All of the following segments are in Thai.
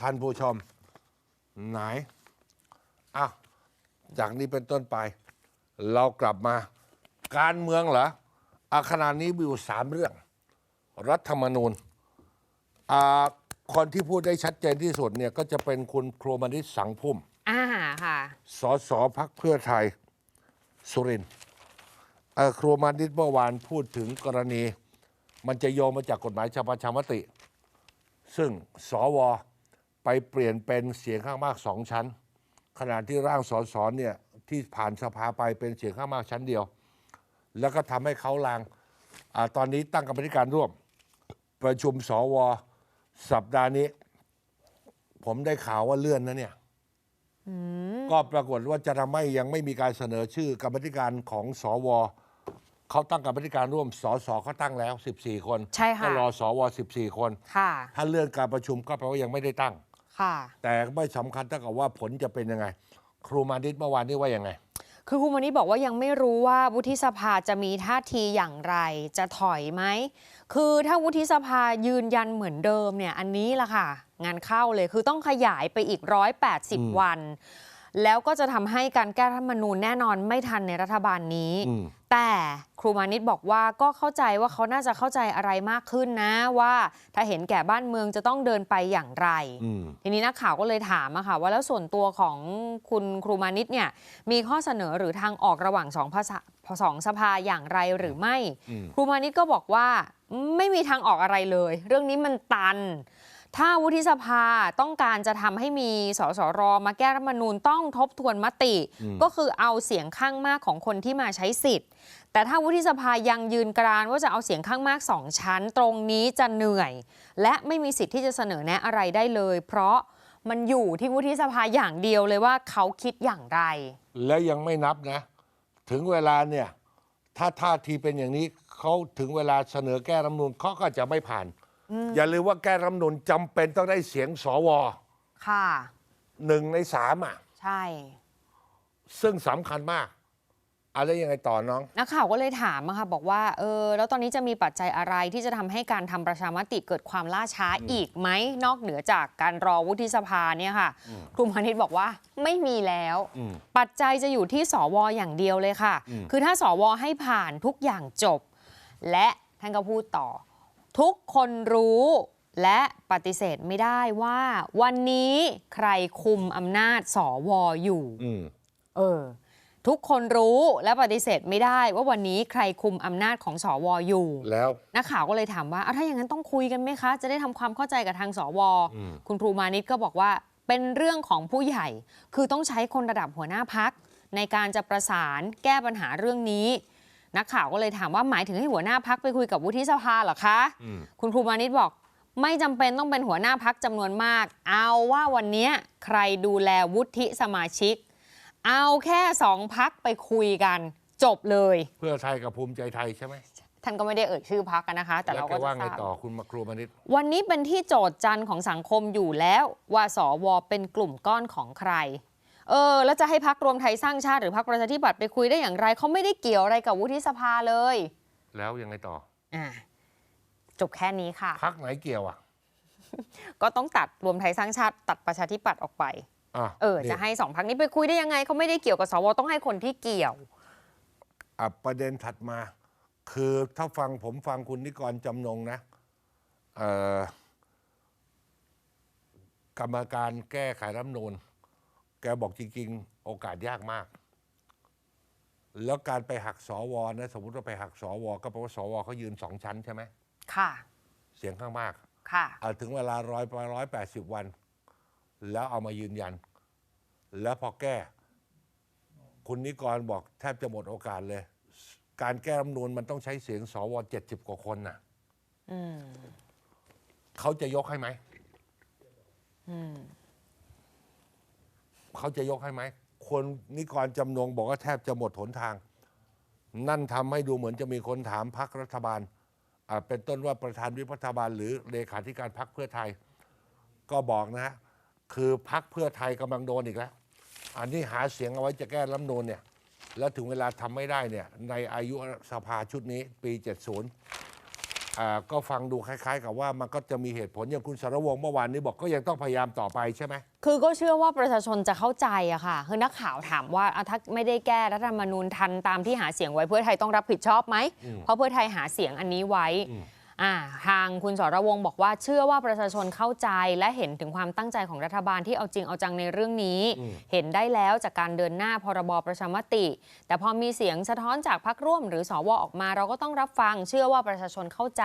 ท่านผู้ชม ไหนอะจากนี้เป็นต้นไป เรากลับมาการเมืองเหรออาขณะนี้มีอยู่สามเรื่อง รัฐธรรมนูญอ่าคนที่พูดได้ชัดเจนที่สุดเนี่ยก็จะเป็นคุณครูมนิษฐ์สังพุ่มอ่าค่ะ สสพักเพื่อไทย สุรินทร์เอ่อครูมานิตเมื่อวานพูดถึงกรณี มันจะโยงมาจากกฎหมายชาประชามติ ซึ่งสว ไปเปลี่ยนเป็นเสียงข้างมากสองชั้น ขณะที่ร่างสสเนี่ยที่ผ่านสภาไปเป็นเสียงข้างมากชั้นเดียว แล้วก็ทำให้เขาลางอาตอนนี้ตั้งกรรมธิการร่วม ประชุมสวสัปดาห์นี้ ผมได้ข่าวว่าเลื่อนนะเนี่ยก็ปรากฏว่าจะทำให้ยังไม่มีการเสนอชื่อกรรมธิการของสวเขาตั้งกรรมธิการร่วมสสเขาตั้งแล้ว 14 คนใช่ค่ะก็รอสว 14 คนค่ะถ้าเลื่อนการประชุมก็แปลว่ายังไม่ได้ตั้ง ค่ะ แต่ไม่สำคัญเท่ากับว่าผลจะเป็นยังไง ครูมานิตเมื่อวานนี้ว่ายังไง คือคุณมานิดบอกว่ายังไม่รู้ว่าวุฒิสภาจะมีท่าทีอย่างไร จะถอยไหม คือถ้าวุฒิสภายืนยันเหมือนเดิมเนี่ย อันนี้ละค่ะ งานเข้าเลยคือต้องขยายไปอีก 180 วัน แล้วก็จะทำให้การแก้รัฐธรรมนูญแน่นอนไม่ทันในรัฐบาลนี้อืมแต่ครูมานิตบอกว่าก็เข้าใจว่าเขาน่าจะเข้าใจอะไรมากขึ้นนะว่าถ้าเห็นแก่บ้านเมืองจะต้องเดินไปอย่างไรอืมทีนี้นักข่าวก็เลยถามอะค่ะว่าแล้วส่วนตัวของคุณครูมานิตเนี่ยมีข้อเสนอหรือทางออกระหว่างสองภาษาสองสภาอย่างไรหรือไม่อืมครูมานิตก็บอกว่าไม่มีทางออกอะไรเลย เรื่องนี้มันตัน ถ้าวุฒิสภาต้องการจะทำให้มีสสรมาแก้รัฐธรรมนูญต้องทบทวนมติ ก็คือเอาเสียงข้างมากของคนที่มาใช้สิทธิ์ แต่ถ้าวุฒิสภายังยืนกรานว่าจะเอาเสียงข้างมากสองชั้น ตรงนี้จะเหนื่อย และไม่มีสิทธิ์ที่จะเสนอแนะอะไรได้เลย เพราะมันอยู่ที่วุฒิสภาอย่างเดียวเลยว่าเขาคิดอย่างไร และยังไม่นับนะ ถึงเวลาเนี่ยถ้าท่าทีเป็นอย่างนี้เขาถึงเวลาเสนอแก้รัฐธรรมนูญเขาก็จะไม่ผ่าน อย่าลืมว่าแก้รัฐธรรมนูญจำเป็นต้องได้เสียงสวค่ะ หนึ่งในสามอะ ใช่ ซึ่งสำคัญมากอะไรยังไงต่อน้อง นักข่าวก็เลยถามอะค่ะบอกว่าเออแล้วตอนนี้จะมีปัจจัยอะไรที่จะทำให้การทำประชามติเกิดความล่าช้าอีกไหม นอกเหนือจากการรอวุฒิสภาเนี่ยค่ะครูมานิตบอกว่าไม่มีแล้ว อืม ปัจจัยจะอยู่ที่สวอย่างเดียวเลยค่ะ อืม คือถ้าสวให้ผ่านทุกอย่างจบ และท่านก็พูดต่อ ทุกคนรู้และปฏิเสธไม่ได้ว่า วันนี้ใครคุมอำนาจสวอยู่อืมเออ ทุกคนรู้และปฏิเสธไม่ได้ว่าวันนี้ใครคุมอำนาจของสวอยู่ แล้วนักข่าวก็เลยถามว่าเอาถ้าอย่างนั้นต้องคุยกันไหมคะ จะได้ทำความเข้าใจกับทางสวอืมคุณครูมานิตก็บอกว่าเป็นเรื่องของผู้ใหญ่ คือต้องใช้คนระดับหัวหน้าพักในการจะประสานแก้ปัญหาเรื่องนี้ นักข่าวก็เลยถามว่าหมายถึงให้หัวหน้าพักไปคุยกับวุฒิสภาเหรอคะอืมคุณครูมานิตบอก ไม่จำเป็นต้องเป็นหัวหน้าพักจำนวนมาก เอาว่าวันเนี้ยใครดูแลวุฒิสมาชิก เอาแค่สองพักไปคุยกัน จบเลย เพื่อไทยกับภูมิใจไทยใช่ไหมท่านก็ไม่ได้เอ่ยชื่อพักนะคะ แต่แล้วเราแกก็จะว่าไงทราบต่อคุณมาครูมานิตวันนี้เป็นที่โจทย์จันทร์ของสังคมอยู่แล้ว ว่าสวเป็นกลุ่มก้อนของใคร เออแล้วจะให้พักรวมไทยสร้างชาติหรือพักประชาธิปัตย์ไปคุยได้อย่างไรเขาไม่ได้เกี่ยวอะไรกับวุฒิสภาเลย แล้วยังไงต่ออ่าจบแค่นี้ค่ะ พักไหนเกี่ยวอะ ก็ต้องตัดรวมไทยสร้างชาติ ตัดประชาธิปัตย์ออกไปอะเออนี่จะให้สองพักนี้ไปคุยได้ยังไงเขาไม่ได้เกี่ยวกับสวต้องให้คนที่เกี่ยว อะประเด็นถัดมา คือถ้าฟังผมฟังคุณนิกรจำนงนะเอ่อกรรมการแก้ไขรัฐธรรมนูญ แกบอกจริง ๆ โอกาสยากมาก แล้วการไปหักสวนะสมมติว่าไปหักสวก็แปลว่าสวเขายืนสองชั้นใช่ไหมค่ะ เสียงข้างมากค่ะอะถึงเวลาร้อยร้อยแปดสิบวัน แล้วเอามายืนยัน แล้วพอแก้ คุณนิกรบอกแทบจะหมดโอกาสเลย การแก้รัฐธรรมนูญมันต้องใช้เสียงสวเจ็ดสิบกว่าคนน่ะอืมเขาจะยกให้ไหม อืม เขาจะยกให้ไหมคนนิกรจำนงบอกว่าแทบจะหมดหนทาง นั่นทำให้ดูเหมือนจะมีคนถามพักรัฐบาลอะเป็นต้นว่าประธานวิปรัฐบาล หรือเลขาธิการพักเพื่อไทย ก็บอกนะ คือพักเพื่อไทยกำลังโดนอีกแล้ว อันนี้หาเสียงเอาไว้จะแก้รัฐธรรมนูญเนี่ย แล้วถึงเวลาทำไม่ได้เนี่ยในอายุสภาชุดนี้ปี 70 อ่าก็ฟังดูคล้าย ๆ กับว่ามันก็จะมีเหตุผลอย่างคุณสรวงศ์เมื่อวานนี้บอกก็ยังต้องพยายามต่อไปใช่ไหม คือก็เชื่อว่าประชาชนจะเข้าใจอะค่ะ คือนักข่าวถามว่าอะถ้าไม่ได้แก้รัฐธรรมนูญทันตามที่หาเสียงไว้เพื่อไทยต้องรับผิดชอบไหม เพราะเพื่อไทยหาเสียงอันนี้ไว้อ่า ทางคุณสรวงศ์บอกว่าเชื่อว่าประชาชนเข้าใจและเห็นถึงความตั้งใจของรัฐบาลที่เอาจริงเอาจังในเรื่องนี้ เห็นได้แล้วจากการเดินหน้าพรบประชามติ แต่พอมีเสียงสะท้อนจากพรรคร่วม หรือสวออกมาเราก็ต้องรับฟัง เชื่อว่าประชาชนเข้าใจ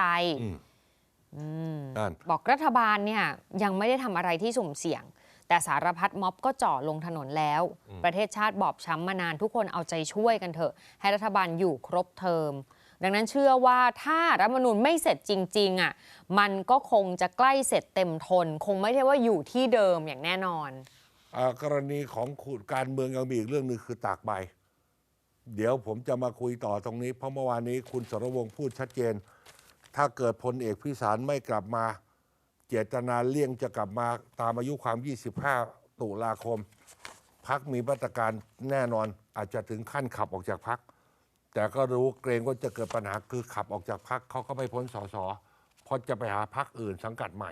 นั่นบอกรัฐบาลเนี่ยยังไม่ได้ทำอะไรที่สุ่มเสี่ยง แต่สารพัดม็อบก็จ่อลงถนนแล้ว ประเทศชาติบอบช้ำมานานทุกคนเอาใจช่วยกันเถอะ ให้รัฐบาลอยู่ครบเทอม ดังนั้นเชื่อว่าถ้ารัฐมนูญไม่เสร็จจริงๆอะมันก็คงจะใกล้เสร็จเต็มทน คงไม่ได้ว่าอยู่ที่เดิมอย่างแน่นอนอกรณีของการเมืองยังมีอีกเรื่องหนึ่งคือตากใบ เดี๋ยวผมจะมาคุยต่อตรงนี้ เพราะเมื่อวานนี้คุณสรวงพูดชัดเจน ถ้าเกิดพลเอกพิสารไม่กลับมา เจตนาเลี่ยงจะกลับมาตามอายุความ 25 ตุลาคมพักมีมาตรการแน่นอนอาจจะถึงขั้นขับออกจากพัก แต่ก็รู้เกรงว่าจะเกิดปัญหาคือขับออกจากพักเขาก็ไม่พ้นสสเพราะจะไปหาพักอื่นสังกัดใหม่